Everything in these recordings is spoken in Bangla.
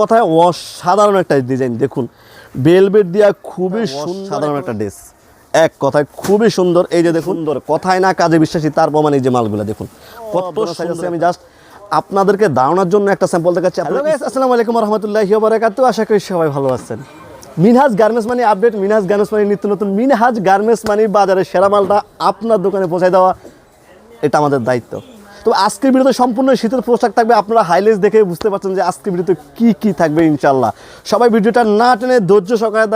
কথায় অসাধারণ একটা ডিজাইন দেখুন। বেলবেট দিয়া খুবই সুন্দর সাধারণ একটা ড্রেস এক কথায় খুবই সুন্দর। এই যে দেখুন সুন্দর। কথায় না কাজে বিশ্বাসী তার প্রমাণ এই যে মালগুলো দেখুন। কত সাইজ আছে আমি জাস্ট আপনাদেরকে দাঁড়ানোর জন্য একটা স্যাম্পল দেখাচ্ছি। আসসালামু আলাইকুম রহমতুল্লাহি বারাকাতু আশা করি সবাই ভালো আছেন। মিনহাজ গার্মেন্টস মানে আপডেট মিনহাজ গার্মেন্টস মানে নিত্য নতুন। মিনহাজ গার্মেন্টস মানে বাজারের সেরা মালটা আপনার দোকানে পৌঁছায় দেওয়া। এটা আমাদের দায়িত্ব। তো আজকের ভিডিওতে সম্পূর্ণ শীতের পোশাক থাকবে। আপনারা হাইলাইটস দেখে বুঝতে পারছেন যে আজকের ভিডিওতে কি কি থাকবে ইনশাল্লাহ সবাই ভিডিওটা না টেনে ধৈর্য সহকারে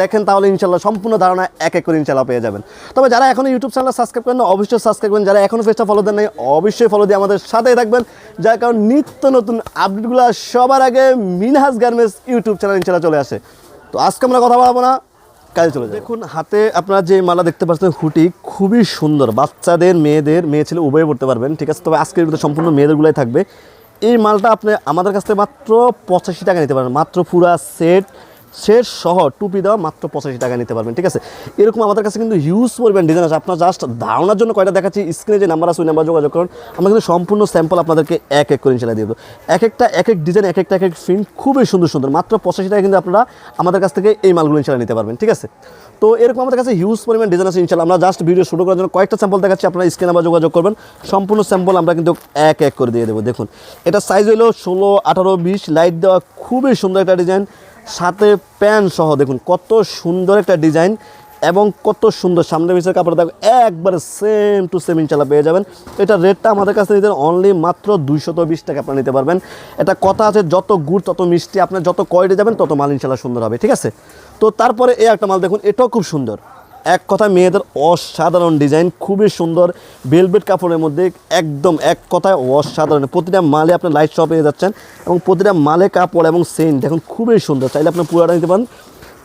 দেখেন তাহলে ইনশাল্লাহ সম্পূর্ণ ধারণা এক এক করে ইনশাল্লাহ পেয়ে যাবেন। তবে যারা এখনও ইউটিউব চ্যানেল সাবস্ক্রাইব করেন অবশ্যই সাবস্ক্রাইব করেন যারা এখনও পেজটা ফলো দেন নাই অবশ্যই ফলো দিয়ে আমাদের সাথেই থাকবেন। যার কারণ নিত্য নতুন আপডেটগুলো সবার আগে মিনহাজ গার্মেন্টস ইউটিউব চ্যানেল ইনশাল্লাহ চলে আসে। তো আজকে আমরা কথা বলব না কাজে চলে যায় দেখুন, হাতে আপনারা যে মালা দেখতে পাচ্ছেন, হুটি খুবই সুন্দর। বাচ্চাদের, মেয়েদের, মেয়ে ছেলে উভয় পড়তে পারবেন, ঠিক আছে? তবে আজকের ভিতরে সম্পূর্ণ মেয়েদেরগুলাই থাকবে। এই মালটা আপনি আমাদের কাছ থেকে মাত্র পঁচাশি টাকা নিতে পারেন। মাত্র পুরা সেট সেট সহ টুপি দেওয়া মাত্র পঁচাশি টাকা নিতে পারবেন, ঠিক আছে? এরকম আমাদের কাছে কিন্তু হিউজ পরিমাণ ডিজাইন আছে। আপনার জাস্ট ধারণার জন্য কয়টা দেখাচ্ছি? স্ক্রিনে যে নাম্বার আছে, ওই নাম্বার যোগাযোগ করুন। আমরা কিন্তু সম্পূর্ণ স্যাম্পল আপনাদেরকে এক এক করে ইনশাল্লাহ দিয়ে দেবো। এক একটা এক এক ডিজাইন এক একটা এক এক প্রিন্ট খুবই সুন্দর সুন্দর। মাত্র পঁচাশি টাকা কিন্তু আপনারা আমাদের কাছ থেকে এই মালগুলো ইনশাল্লাহ নিতে পারবেন, ঠিক আছে? তো এরকম আমাদের কাছে হিউজ পরিমাণ ডিজাইন আছে ইনশাল্লাহ আমরা জাস্ট ভিডিও শুরু করার জন্য কয়েকটা স্যাম্পল দেখাচ্ছি। আপনারা স্ক্রিনে আবার যোগাযোগ করবেন। সম্পূর্ণ স্যাম্পল আমরা কিন্তু এক এক করে দিয়ে দেবো। দেখুন, এটা সাইজ হলো ষোলো, আঠারো, বিশ। লাইট দেওয়া খুবই সুন্দর একটা ডিজাইন সাথে প্যান্ট সহ, দেখুন, কত সুন্দর একটা ডিজাইন এবং কত সুন্দর সামনে পিছের কাপড়, দেখো, একবারে সেম টু সেম ইনশাল্লাহ পেয়ে যাবেন। এটা রেটটা আমাদের কাছে নিতে অনলি মাত্র দুইশত বিশ টাকা আপনারা নিতে পারবেন। এটা কথা আছে, যত গুড়, তত মিষ্টি, আপনার যত কয়টে যাবেন, তত মাল ইনশাল্লাহ সুন্দর হবে, ঠিক আছে? তো তারপরে এই একটা মাল দেখুন, এটাও খুব সুন্দর। এক কথায় মেয়েদের অসাধারণ ডিজাইন, খুবই সুন্দর বেলভেট কাপড়ের মধ্যে একদম এক কথায় অসাধারণ। প্রতিটা মালে আপনি লাইট সহ পেয়ে যাচ্ছেন এবং প্রতিটা মালে কাপড় এবং সেন্ট দেখুন, খুবই সুন্দর। চাইলে আপনি পুরোটা নিতে পারেন,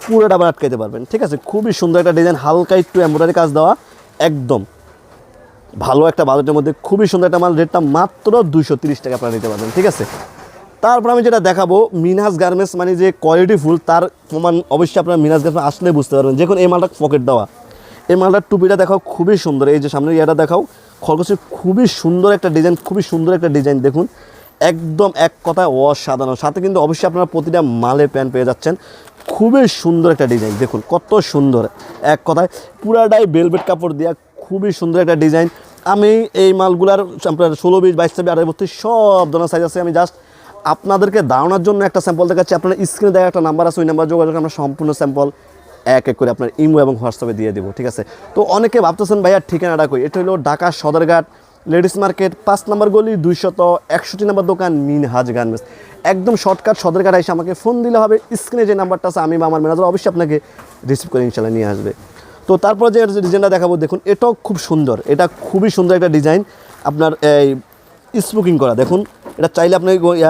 পুরোটা আবার আটকাইতে পারবেন। ঠিক আছে? খুবই সুন্দর একটা ডিজাইন, হালকা একটু এমব্রয়ডারি কাজ দেওয়া, একদম। ভালো একটা বাজেটের মধ্যে খুবই সুন্দর একটা মাল রেটটা মাত্র তিরিশ টাকা আপনারা নিতে পারবেন। ঠিক আছে? তারপর আমি যেটা দেখাবো মিনহাজ গার্মেন্টস মানে যে কোয়ালিটি ফুল, তার প্রমাণ অবশ্যই আপনারা মিনহাজ গার্মেন্টস আসলে বুঝতে পারবেন। যে এই মালটা পকেট দেওয়া। এই মালটার টুপিটা দেখাও খুবই সুন্দর। এই যে সামনে ইয়াটা দেখাও, খরগোশের খুবই সুন্দর একটা ডিজাইন, খুবই সুন্দর একটা ডিজাইন দেখুন। একদম এক কথায় অসাধারণ। সাথে কিন্তু অবশ্যই আপনারা প্রতিটা মালে প্যান্ট পেয়ে যাচ্ছেন। খুবই সুন্দর একটা ডিজাইন। দেখুন, কত সুন্দর। এক কথায় পুরাটাই বেলভেট কাপড় দেওয়া খুবই সুন্দর একটা ডিজাইন। আমি এই মালগুলার, আপনার ষোলো বিশ, বাইশ ছাব্বিশ আড়াই বত্রিশ, সব ধরনের সাইজ আছে। আমি জাস্ট আপনাদেরকে দাঁড়ানোর জন্য একটা স্যাম্পল দেখাচ্ছি। আপনার স্ক্রিনে দেখা একটা নাম্বার আছে, ওই নাম্বার যোগাযোগ আমরা সম্পূর্ণ স্যাম্পল এক এক করে আপনার ইমো এবং হোয়াটসঅ্যাপে দিয়ে দেবো, ঠিক আছে? তো অনেকে ভাবতেছেন, ভাইয়া, ঠিকানাটা কই? এটা হলো ঢাকা সদরঘাট লেডিস মার্কেট পাঁচ নম্বর গলি, দুইশত একষট্টি নম্বর দোকান মিন হাজ গার্মেন্টস একদম শর্টকাট সদরঘাট এসে আমাকে ফোন দিলে হবে। স্ক্রিনে যে নাম্বারটা আছে, আমি বা আমার ম্যানেজার অবশ্যই আপনাকে রিসিভ করে ইনশাল্লাহ নিয়ে আসবে। তো তারপর যে ডিজাইনটা দেখাবো, দেখুন, এটাও খুব সুন্দর। এটা খুবই সুন্দর একটা ডিজাইন আপনার এই স্মোকিং করা, দেখুন এটা চাইলে আপনি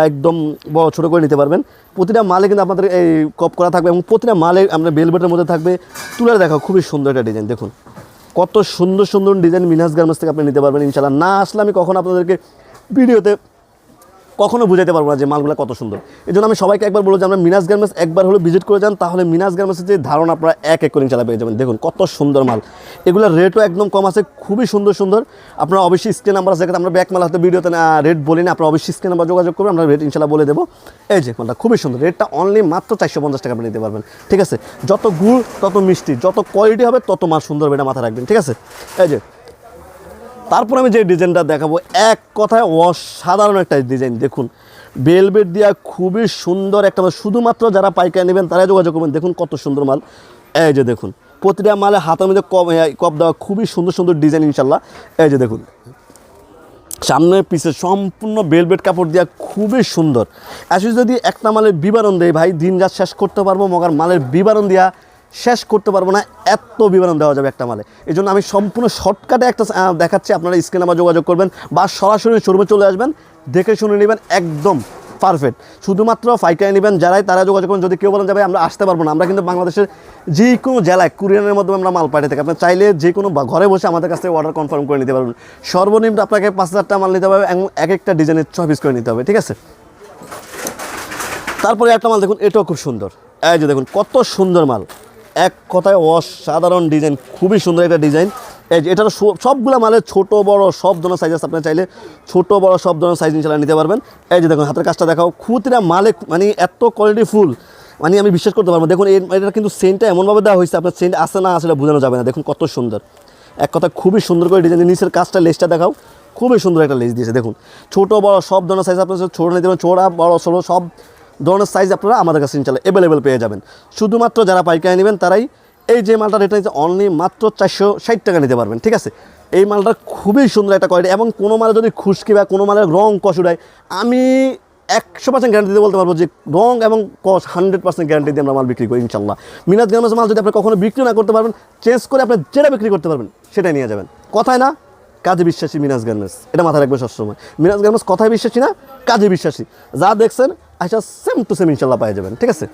একদম বড় ছোটো করে নিতে পারবেন। প্রতিটা মালে কিন্তু আপনাদের এই কপ করা থাকবে এবং প্রতিটা মালে আপনার বেলবেটের মধ্যে থাকবে। তুলে দেখা খুবই সুন্দর একটা ডিজাইন দেখুন। কত সুন্দর সুন্দর ডিজাইন মিনাস গার্মেন্টস থেকে আপনি নিতে পারবেন ইনশাল্লাহ না আসলে আমি কখন আপনাদেরকে ভিডিওতে কখনো বুঝাইতে পারব না যে মালগুলো কত সুন্দর। এই জন্য আমি সবাইকে একবার বলব যে আমরা মিনাস গার্মেন্টস একবার হলে ভিজিট করে যান, তাহলে মিনাস গার্মেন্টসের যে ধারণা আপনারা এক এক করে চালা পেয়ে যাবেন। দেখুন, কত সুন্দর মাল। এগুলোর রেটও একদম কম আছে, খুবই সুন্দর সুন্দর। আপনারা অবশ্যই স্ক্রিন নাম্বার আছে, আমরা ব্যাক মাল হয়তো ভিডিওতে রেট বলি না, আপনারা অবশ্যই স্ক্রিন নাম্বার যোগাযোগ করবেন, আমরা রেট ইনশাল্লাহ বলে দেবো। এই যে মালটা, খুবই সুন্দর। রেটটা অনলি মাত্র চারশো পঞ্চাশ টাকা আপনি নিতে পারবেন। ঠিক আছে? যত গুড়, তত মিষ্টি, যত কোয়ালিটি হবে, তত মাল সুন্দর হবে এটা মাথায় রাখবেন। ঠিক আছে? এই যে তারপর আমি যে ডিজাইনটা দেখাবো, এক কথায় অসাধারণ একটা ডিজাইন। দেখুন বেলবেট দিয়া খুবই সুন্দর একটা মাল। শুধুমাত্র যারা পাইকারি নেবেন, তারাই যোগাযোগ করবেন। দেখুন কত সুন্দর মাল। এই যে দেখুন, প্রতিটা মালে হাতের মধ্যে কপ কপ দেওয়া খুবই সুন্দর সুন্দর ডিজাইন ইনশাল্লাহ এই যে দেখুন সামনের পিছে সম্পূর্ণ বেলবেট কাপড় দেওয়া খুবই সুন্দর। আসলে যদি একটা মালের বিবরণ দেয় ভাই দিন রাত শেষ করতে পারব, মগার মালের বিবরণ দেওয়া শেষ করতে পারব না, এত বিবরণ দেওয়া যাবে একটা মালে। এই জন্য আমি সম্পূর্ণ শর্টকাটে একটা দেখাচ্ছি, আপনারা স্ক্রিনে আমার যোগাযোগ করবেন বা সরাসরি শোরুমে চলে আসবেন, দেখে শুনে নেবেন, একদম পারফেক্ট শুধুমাত্র ফাইকারি নেবেন যারাই তারা যোগাযোগ করুন যদি কেউ বলেন যাবে আমরা আসতে পারব না। আমরা কিন্তু বাংলাদেশের যে কোনো জেলায় কুরিয়ানের মাধ্যমে আমরা মাল পাঠিয়ে থাকি। আপনি চাইলে যে কোনো ঘরে বসে আমাদের কাছ থেকে অর্ডার কনফার্ম করে নিতে পারবেন। সর্বনিম্ন আপনাকে পাঁচ হাজারটা মাল নিতে হবে এবং এক একটা ডিজাইনের ছয় পিস করে নিতে হবে, ঠিক আছে? তারপরে একটা মাল দেখুন, এটাও খুব সুন্দর। এই যে দেখুন, কত সুন্দর মাল। এক কথায় অসাধারণ ডিজাইন, খুবই সুন্দর একটা ডিজাইন। এই যে এটার সবগুলো মালের ছোট, বড়, সব ধরনের সাইজ আছে। আপনি চাইলে ছোট, বড়, সব ধরনের সাইজ ইনশাল্লাহ নিতে পারবেন। এই যে দেখুন, হাতের কাজটা দেখাও। খুতিরা মালে মানে এত কোয়ালিটি ফুল মানে আমি বিশ্বাস করতে পারব দেখুন এটা কিন্তু সেন্টটা এমনভাবে দেওয়া হয়েছে, আপনার সেন্ট আসে না আসলে বোঝানো যাবে না। দেখুন, কত সুন্দর। এক কথা খুবই সুন্দর করে ডিজাইন নিচের কাজটা লেসটা দেখাও। খুবই সুন্দর একটা লেস দিয়েছে। দেখুন, ছোট, বড়, সব ধরনের সাইজ আপনার ছোটো নিতে পারেন ছোড়া বড় ছোটো সব ধরনের সাইজ আপনারা আমাদের কাছে ইনশাল্লাহ অ্যাভেলেবেল পেয়ে যাবেন। শুধুমাত্র যারা পাইকারি নেবেন, তারাই এই যে মালটা রেট নিচ্ছে অনলি মাত্র চারশো ষাট টাকা নিতে পারবেন, ঠিক আছে? এই মালটা খুবই সুন্দর একটা কোয়ালিটি এবং কোনো মালে যদি খুশকি বা কোনো মালের রং কষুরায় আমি একশো পার্সেন্ট গ্যারান্টি দিয়ে বলতে পারব যে রং এবং কস হান্ড্রেড পার্সেন্ট গ্যারান্টি দিয়ে আমরা মাল বিক্রি করি ইনশাল্লাহ মিনাজ গ্রামের মাল যদি আপনি কখনো বিক্রি না করতে পারবেন চেঞ্জ করে আপনি যেটা বিক্রি করতে পারবেন, সেটাই নিয়ে যাবেন। কথায় না, কাজে বিশ্বাসী মিনাজ গার্মেন্টস এটা মাথায় রাখবে সবসময়। মিনাজ গার্মেন্টস কথায় বিশ্বাসী না, কাজে বিশ্বাসী। যা দেখছেন আচ্ছা সেম টু সেম ইনশাল্লাহ পাওয়া যাবেন, ঠিক আছে?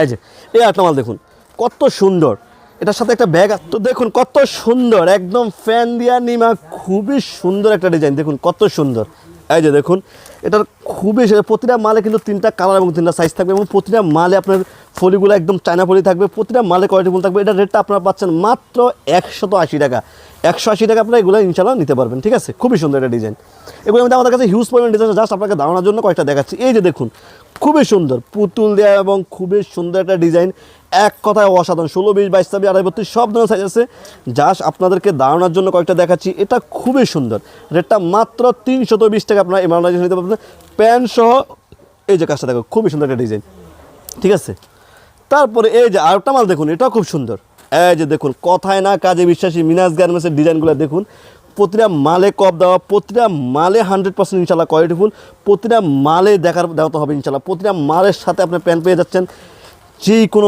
এই যে, এই আটটা মাল দেখুন, কত সুন্দর। এটার সাথে একটা ব্যাগ তো দেখুন, কত সুন্দর, একদম ফ্যান দিয়া নিমা, খুবই সুন্দর একটা ডিজাইন দেখুন, কত সুন্দর। এই যে দেখুন, এটার খুবই প্রতিটা মালে কিন্তু তিনটা কালার এবং তিনটা সাইজ থাকবে এবং প্রতিটা মালে আপনার ফলিগুলো একদম চায়না ফলি থাকবে, প্রতিটা মালে কোয়ালিটি ফুল থাকবে। এটার রেটটা আপনারা পাচ্ছেন মাত্র একশত আশি টাকা। একশো আশি টাকা আপনারা এগুলো ইনশাল্লাহ নিতে পারবেন, ঠিক আছে? খুবই সুন্দর একটা ডিজাইন এগুলো মধ্যে আমাদের কাছে হিউজ পরিমাণ ডিজাইন জাস্ট আপনাকে ধারণার জন্য কয়েকটা দেখাচ্ছি। এই যে দেখুন, খুবই সুন্দর, পুতুল দেওয়া এবং খুবই সুন্দর একটা ডিজাইন এক কথায় অসাধারণ। ষোলো, বিশ, বাইশ, ছাব্বিশ আড়াই বত্রিশ, সব ধরনের সাইজ আছে। জাস্ট আপনাদেরকে দাঁড়ানোর জন্য কয়েকটা দেখাচ্ছি। এটা খুবই সুন্দর। রেটটা মাত্র তিনশত বিশ টাকা আপনার এমার্জেন্সি নিতে পারবেন। প্যান্ট সহ এই যে কাজটা দেখো, খুবই সুন্দর একটা ডিজাইন ঠিক আছে? তারপরে এই যে আরেকটা মাল দেখুন, এটাও খুব সুন্দর। এই যে দেখুন, কথায় না কাজে বিশ্বাসী মিনাজ গার্মেন্টসের ডিজাইনগুলো দেখুন। প্রতিটা মালে কপ দেওয়া, প্রতিটা মালে হান্ড্রেড পার্সেন্ট ইনশাল্লাহ কোয়ালিটিফুল প্রতিটা মালে দেখার দেওয়াতে হবে ইনশাল্লাহ। প্রতিটা মালের সাথে আপনি প্যান্ট পেয়ে যাচ্ছেন। যে কোনো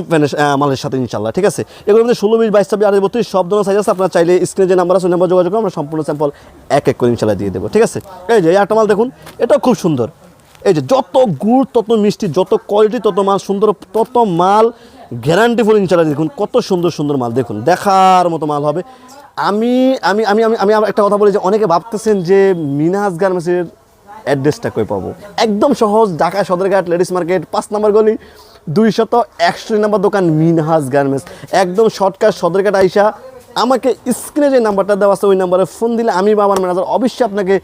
মালের সাথে ইনশাল্লাহ ঠিক আছে? এগুলো মধ্যে ষোলো, বিশ, বাইশ, ছাব্বিশ আড়াই বত্রিশ, সব ধরনের সাইজ আছে। আপনারা চাইলে স্ক্রিনে যে নাম্বার আছে নাম্বার যোগাযোগ করে আমরা সম্পূর্ণ স্যাম্পল এক এক করে ইনশাল্লাহ দিয়ে দেবো, ঠিক আছে? এই যে একটা মাল দেখুন, এটাও খুব সুন্দর। এই যে, যত গুড়, তত মিষ্টি, যত কোয়ালিটি তত মাল সুন্দর, তত মাল গ্যারান্টি ফুল ইনশাল্লাহ দেখুন, কত সুন্দর সুন্দর মাল দেখুন, দেখার মতো মাল হবে। আমি আমি আমি আমি আমি একটা কথা বলি যে, অনেকে ভাবতেছেন যে মিনাজ গার্মেন্টসের অ্যাড্রেসটা কই পাবো? একদম সহজ ঢাকা সদরঘাট, লেডিস মার্কেট, পাঁচ নম্বর গলি দুইশত একশো নম্বর দোকান মিনহাজ গার্মেন্টস। একদম শর্টকাট, সদরঘাট আইসা আমাকে স্ক্রিনে যে নাম্বারটা দেওয়া আছে, ওই নাম্বারে ফোন দিলে আমি বা আমার ম্যানেজার অবশ্যই আপনাকে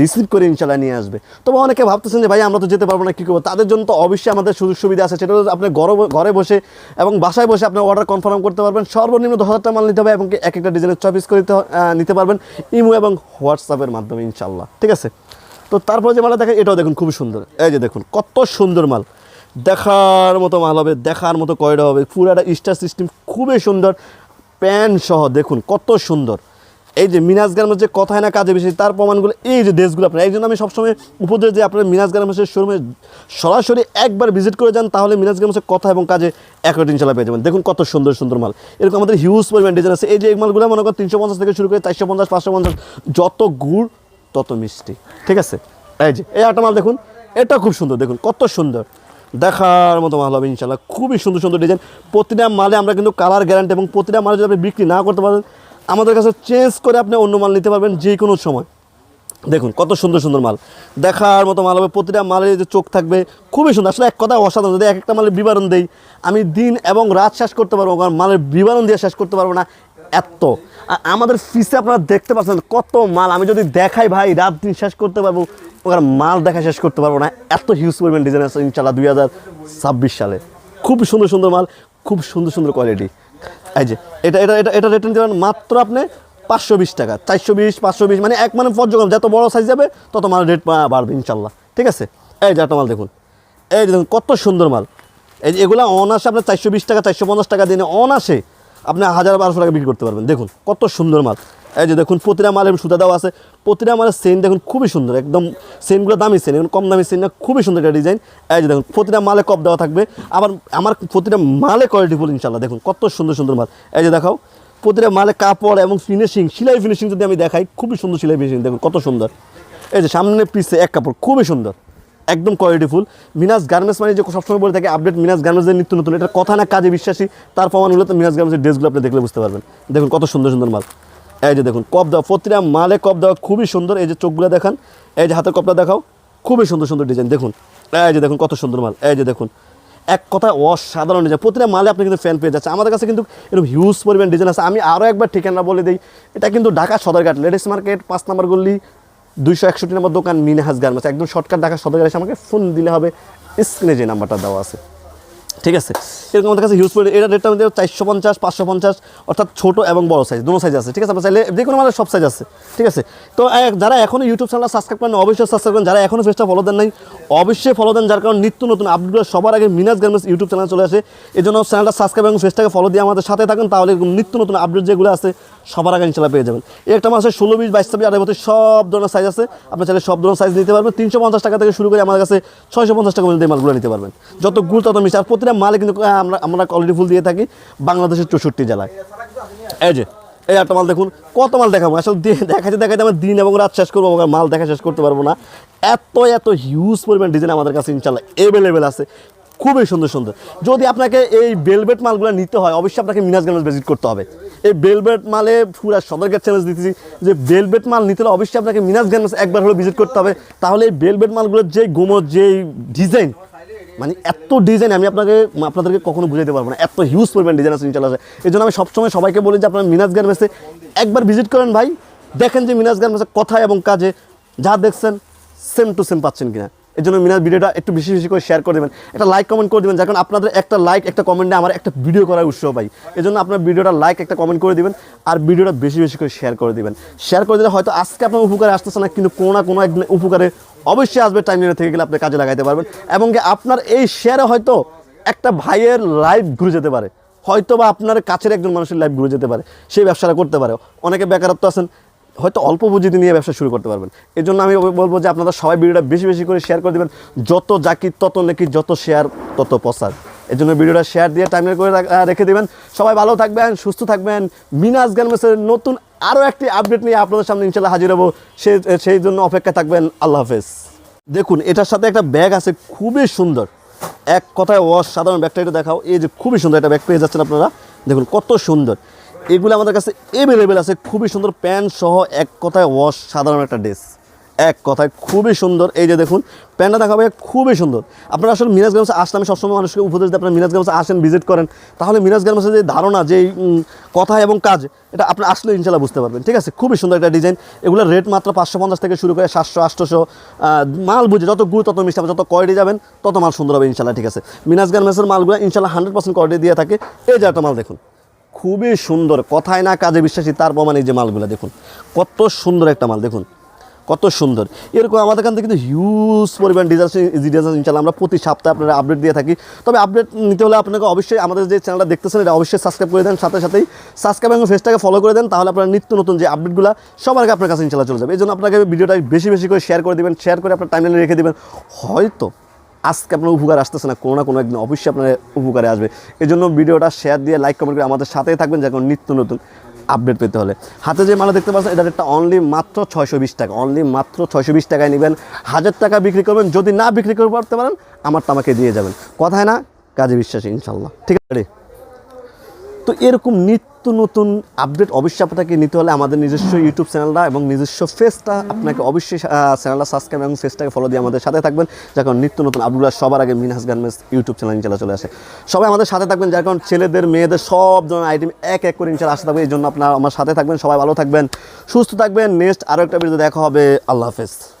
রিসিভ করে ইনশাল্লাহ নিয়ে আসবে। তবে অনেকে ভাবতেছেন যে, ভাই, আমরা তো যেতে পারব না, কী করব? তাদের জন্য তো অবশ্যই আমাদের সুযোগ সুবিধা আছে। সেটা আপনি ঘরে ঘরে বসে এবং বাসায় বসে আপনি অর্ডার কনফার্ম করতে পারবেন। সর্বনিম্ন দশ হাজার টাকা মাল নিতে হবে এবং এক একটা ডিজাইনের চয়েস করে নিতে নিতে পারবেন ইমো এবং হোয়াটসঅ্যাপের মাধ্যমে ইনশাল্লাহ ঠিক আছে? তো তারপরে যে মালটা দেখেন, এটাও দেখুন, খুবই সুন্দর। এই যে দেখুন, কত সুন্দর মাল। দেখার মতো মাল হবে, দেখার মতো কয়টা হবে। পুরাটা স্টার সিস্টেম খুবই সুন্দর। প্যান সহ, দেখুন কত সুন্দর। এই যে মিনাজ গার্মেন্টস যে কথায় না কাজে বেশি, তার প্রমাণগুলো, এই যে দেশগুলো আপনার, এই জন্য আমি সবসময় উপদেশ যে আপনার মিনাজ গার্মেন্টসের শোরুমে সরাসরি একবার ভিজিট করে যান, তাহলে মিনাজ গার্মেন্টসের কথা এবং কাজে একটি ইনশাল্লাহ পেয়ে যাবেন। দেখুন কত সুন্দর সুন্দর মাল। এরকম আমাদের হিউজ পরিমাণ ডিজাইন আছে। এই যে এই মালগুলো মনে করেন তিনশো পঞ্চাশ থেকে শুরু করে চারশো পঞ্চাশ, পাঁচশো পঞ্চাশ, যত গুড়, তত মিষ্টি। ঠিক আছে? এই যে, এই একটা মাল দেখুন, এটা খুব সুন্দর, দেখুন কত সুন্দর। দেখার মতো মাল হবে ইনশাল্লাহ খুবই সুন্দর সুন্দর ডিজাইন প্রতিটা মালে আমরা কিন্তু কালার গ্যারান্টি এবং প্রতিটা মালে যদি আপনি বিক্রি না করতে পারেন, আমাদের কাছে চেঞ্জ করে আপনি অন্য মাল নিতে পারবেন যে কোনো সময়। দেখুন, কত সুন্দর সুন্দর মাল। দেখার মতো মাল হবে, প্রতিটা মালের যে চোখ থাকবে, খুবই সুন্দর। আসলে এক কথা অসাধারণ, যদি এক একটা মালের বিবরণ দেই, আমি দিন এবং রাত শেষ করতে পারব, কারণ মালের বিবরণ দিয়ে শেষ করতে পারব না এত। আর আমাদের ফিসে আপনারা দেখতে পাচ্ছেন কত মাল। আমি যদি দেখাই ভাই, রাত দিন শেষ করতে পারব ওখানে মাল দেখা শেষ করতে পারব না। এত হিউজ পরিমাণ ডিজাইন আছে ইনশাল্লাহ দুই হাজার ছাব্বিশ সালে। খুব সুন্দর সুন্দর মাল, খুব সুন্দর সুন্দর কোয়ালিটি এই যে, এটা এটা এটা এটা রেটিং দেবেন মাত্র আপনি পাঁচশো বিশ টাকা, চারশো বিশ, পাঁচশো বিশ মানে এক মানে পর্যটন যত বড় সাইজ যাবে, তত মাল রেট বাড়বে ইনশাল্লাহ ঠিক আছে? এই যে একটা মাল দেখুন। এই দেখুন, কত সুন্দর মাল। এই যে এগুলো অনাসে আপনার চারশো বিশ টাকা, চারশো পঞ্চাশ টাকা দিনে অনাসে আপনি হাজার বারোশো টাকা বিক্রি করতে পারবেন। দেখুন, কত সুন্দর মাল। এই যে দেখুন প্রতিটা মালের সুতা দেওয়া আছে। প্রতিটা মালের সেন দেখুন, খুবই সুন্দর, একদম সেনগুলো দামি সেন এখন কম দামি সেন না, খুবই সুন্দর একটা ডিজাইন এই যে দেখুন প্রতিটা মালে কপ দেওয়া থাকবে। আবার আমার প্রতিটা মালে কোয়ালিটি ফুল ইনশাল্লাহ দেখুন, কত সুন্দর সুন্দর মাল। এই যে দেখাও প্রতিটা মালে কাপড় এবং ফিনিশিং সেলাই ফিনিশিং যদি আমি দেখাই, খুবই সুন্দর সেলাই ফিনিশিং দেখুন, কত সুন্দর। এই যে সামনে পিসে এক কাপড়, খুবই সুন্দর, একদম কোয়ালিটিফুল মিনাস গার্মেন্টস মানে যে সবসময় বলে থাকে আপডেট মিনাস গার্মেন্টসের নিত্য নতুন, এটা কথা না কাজে বিশ্বাসী, তার প্রমাণগুলো তো মিনাস গার্মেন্টসের ড্রেসগুলো আপনি দেখলে বুঝতে পারবেন। দেখুন, কত সুন্দর সুন্দর মাল। এই যে দেখুন, কপ দেওয়া, প্রতিটা মালে কপ দেওয়া খুবই সুন্দর। এই যে চোখগুলো দেখান, এই যে হাতের কপটা দেখাও, খুবই সুন্দর সুন্দর ডিজাইন দেখুন, এই যে দেখুন, কত সুন্দর মাল। এই যে দেখুন, এক কথায় অসাধারণ ডিজাইন প্রতিটা মালে আপনি কিন্তু ফ্যান পেয়ে যাচ্ছে আমাদের কাছে কিন্তু এরকম হিউজ পরিমাণ ডিজাইন আছে। আমি আরও একবার ঠিকানা বলে দিই, এটা কিন্তু ঢাকা সদরঘাট লেডিস মার্কেট পাঁচ নম্বর গল্লি দুইশো একষট্টি নম্বর দোকান, মিনহাজ গার্মেন্টস। একদম শর্টকাট ঢাকা সদরঘাট আমাকে ফোন দিলে হবে। স্ক্রিনে যে নাম্বারটা দেওয়া আছে। ঠিক আছে? এরকম আমাদের কাছে হিউজ পরিমাণ এটা রেটটা আমাদের চারশো পঞ্চাশ, পাঁচশো পঞ্চাশ, অর্থাৎ ছোটো এবং বড় সাইজ দুটো সাইজ আছে, ঠিক আছে? আপনার চাইলে যে কোনো মানে সব সাইজ আছে, ঠিক আছে? তো যারা এখনও ইউটিউব চ্যানেল সাবস্ক্রাইব করেন অবশ্যই সাবস্ক্রাইব করেন। যারা এখনও ফেসটা ফলো দেন নাই, অবশ্যই ফলো দেন, যার কারণ নিত্য নতুন আপডেটগুলো সবার আগে মিনাজ গার্মেন্টস ইউটিউব চ্যানেল চলে আসে। এই জন্য চ্যানেলটা সাবস্ক্রাইব এবং ফেসটাকে ফলো দিয়ে আমাদের সাথে থাকুন, তাহলে নিত্য নতুন আপডেট যেগুলো আছে, সবার আগে ইনশাল্লাহ পেয়ে যাবেন। একটা মাসে ষোলো, বিশ, বাইশ, ছাব্বিশ আড়াই বছর সব ধরনের সাইজ আছে। আপনি চাইলে সব ধরনের সাইজ নিতে পারবেন। তিনশো পঞ্চাশ টাকা থেকে শুরু করে আমার কাছে ছয়শো পঞ্চাশ টাকা এই মালগুলো নিতে পারবেন। যত গুড় তত মিষ্টি। আর প্রতিটা মালে কিন্তু আমরা আমরা কোয়ালিটি ফুল দিয়ে থাকি বাংলাদেশের চৌষট্টি জেলায়। এই যে, এই একটা মাল দেখুন, কত মাল দেখাবো? আসলে দেখাতে দেখাতে আমার দিন এবং রাত শেষ করব আমার মাল দেখা শেষ করতে পারব না। এত এত হিউজ পরিমাণ ডিজাইন আমাদের কাছে ইনশাল্লাহ অ্যাভেলেবেল আছে। খুবই সুন্দর সুন্দর। যদি আপনাকে এই বেলবেট মালগুলো নিতে হয়, অবশ্যই আপনাকে মিনাজ গার্মেন্টস ভিজিট করতে হবে। এই বেলবেট মালে পুরা সদরঘাট চ্যালেঞ্জ দিতেছি যে বেলবেট মাল নিতে হলে অবশ্যই আপনাকে মিনাজ গার্মেন্টস একবার হলে ভিজিট করতে হবে। তাহলে এই বেলবেট মালগুলোর যে গোমর যেই ডিজাইন মানে এত ডিজাইন আমি আপনাকে, আপনাদেরকে কখনো বুঝাইতে পারব না। এত হিউজ পরিমাণ ডিজাইন আছে ইনশাল্লাহ এই জন্য আমি সবসময় সবাইকে বলি যে আপনারা মিনাজ গার্মেন্টসে একবার ভিজিট করেন ভাই। দেখেন যে মিনাজ গার্মেন্টসের কথা এবং কাজে, যা দেখছেন সেম টু সেম পাচ্ছেন কিনা। এই জন্য মিনাজ ভিডিওটা একটু বেশি বেশি করে শেয়ার করে দেবেন। একটা লাইক কমেন্ট করে দেবেন কারণ আপনাদের একটা লাইক একটা কমেন্টে আমার একটা ভিডিও করার উৎসাহ পাই। এই জন্য আপনার ভিডিওটা লাইক একটা কমেন্ট করে দিবেন, আর ভিডিওটা বেশি বেশি করে শেয়ার করে দিবেন। শেয়ার করে দিলে হয়তো আজকে আপনার উপকারে আসতেছে না, কিন্তু কোনো না কোনো একদিন উপকারে অবশ্যই আসবে টাইম লাইনে থেকে গেলে আপনি কাজে লাগাইতে পারবেন। এবং আপনার এই শেয়ারে হয়তো একটা ভাইয়ের লাইফ ঘুরে যেতে পারে। হয়তো বা আপনার কাছের একজন মানুষের লাইফ ঘুরে যেতে পারে সেই ব্যবসাটা করতে পারে। অনেকে বেকারত্ব আছেন হয়তো অল্প পুঁজিতে নিয়ে ব্যবসা শুরু করতে পারবেন। এই জন্য আমি বলব যে আপনারা সবাই ভিডিওটা বেশি বেশি করে শেয়ার করে দেবেন। যত জাকির তত নাকি যত শেয়ার তত প্রসার। এই জন্য ভিডিওটা শেয়ার দিয়ে টাইমের করে রেখে দেবেন। সবাই ভালো থাকবেন, সুস্থ থাকবেন। মিনাজ গার্মেন্টসের নতুন আরও একটি আপডেট নিয়ে আপনাদের সামনে ইনশাল্লাহ হাজির হব। সেই সেই জন্য অপেক্ষা থাকবেন। আল্লাহ হাফেজ। দেখুন, এটার সাথে একটা ব্যাগ আছে খুবই সুন্দর। এক কথায় অসাধারণ ব্যাগটা এটা দেখাও। এই যে খুবই সুন্দর একটা ব্যাগ পেয়ে যাচ্ছেন আপনারা। দেখুন, কত সুন্দর। এগুলো আমাদের কাছে অ্যাভেলেবেল আছে। খুবই সুন্দর প্যান্ট সহ এক কথায় ওয়াশ সাধারণ একটা ড্রেস। এক কথায় খুবই সুন্দর। এই যে দেখুন, প্যান্টটা দেখাবে খুবই সুন্দর। আপনারা আসলে মিরাজ গার্মেন্টসে আসলে আমি সবসময় মানুষকে উপদেশ দিই, আপনারা মিরাজ গার্মেন্টসে আসেন ভিজিট করেন। তাহলে মিরাজ গার্মেন্টসের যে ধারণা, যে কথা এবং কাজ, এটা আপনি আসলে ইনশাল্লাহ বুঝতে পারবেন। ঠিক আছে? খুবই সুন্দর একটা ডিজাইন এগুলো রেট মাত্র পাঁচশো পঞ্চাশ থেকে শুরু করে সাতশো, আটশোশো মাল বুঝে যত গুড় তত মিষ্টি যত কোয়ালিটি যাবেন, তত মাল সুন্দর হবে ইনশাল্লাহ ঠিক আছে? মিনাজ গার্মেন্টসের মালগুলো ইনশাল্লাহ হান্ড্রেড পার্সেন্ট কোয়ালিটি দিয়ে থাকে। এই যে একটা মাল দেখুন। খুবই সুন্দর, কথায় না কাজে বিশ্বাসী, তার প্রমাণ এই যে মালগুলো, দেখুন। কত সুন্দর একটা মাল, দেখুন। কত সুন্দর। এরকম আমাদের এখান থেকে কিন্তু হিউজ পরিমাণ ডিজাইন ডিজাইন ইনশাল্লাহ আমরা প্রতি সপ্তাহে আপনারা আপডেট দিয়ে থাকি। তবে আপডেট নিতে হলে আপনাকে অবশ্যই আমাদের যে চ্যানেলটা দেখতেছেন, এটা অবশ্যই সাবস্ক্রাইব করে দেন। সাথে সাথেই সাবস্ক্রাইব এবং ফেসটাকে ফলো করে দেন, তাহলে আপনার নিত্য নতুন যে আপডেটগুলো সবার আগে আপনার কাছে ইনশাল্লাহ চলে যাবে। এই জন্য আপনাকে ভিডিওটা বেশি বেশি করে শেয়ার করে দেবেন শেয়ার করে আপনার টাইমলাইনে রেখে দেবেন। হয়তো আজকে আপনার উপকার আসতেছে না, কোনো না কোনো একদিন অবশ্যই আপনার উপকারে আসবে। এই জন্য ভিডিওটা শেয়ার দিয়ে লাইক কমেন্ট করে আমাদের সাথেই থাকবেন যখন নিত্য নতুন আপডেট পেতে হলে। হাতে যে মালা দেখতে পাচ্ছেন, এটার একটা অনলি মাত্র ছয়শো বিশ টাকা অনলি মাত্র ছয়শো বিশ টাকায় নেবেন। হাজার টাকা বিক্রি করবেন, যদি না বিক্রি করে পারতে পারেন আমারটা আমাকে দিয়ে যাবেন। কথায় না, কাজে বিশ্বাসী ইনশাল্লাহ ঠিক আছে? তো এরকম নিত্য নতুন আপডেট অবশ্যই আপনাকে নিতে হলে আমাদের নিজস্ব ইউটিউব চ্যানেলটা এবং নিজস্ব ফেসটা আপনাকে অবশ্যই চ্যানেলটা সাবস্ক্রাইব এবং ফেসটাকে ফলো দিয়ে আমাদের সাথে থাকবেন। যার কারণ নিত্য নতুন আপডেট সবার আগে মিনহাস গার্মেন্টস ইউটিউব চ্যানেল ইনশাল্লাহ চলে আসে। সবাই আমাদের সাথে থাকবেন, যার কারণ ছেলেদের, মেয়েদের সব ধরনের আইটেম এক এক করে ইনশাল্লাহ আসতে থাকবে। এই জন্য আপনারা আমার সাথে থাকবেন, সবাই ভালো থাকবেন, সুস্থ থাকবেন। নেক্সট আরও একটা ভিডিও দেখা হবে। আল্লাহ হাফেজ।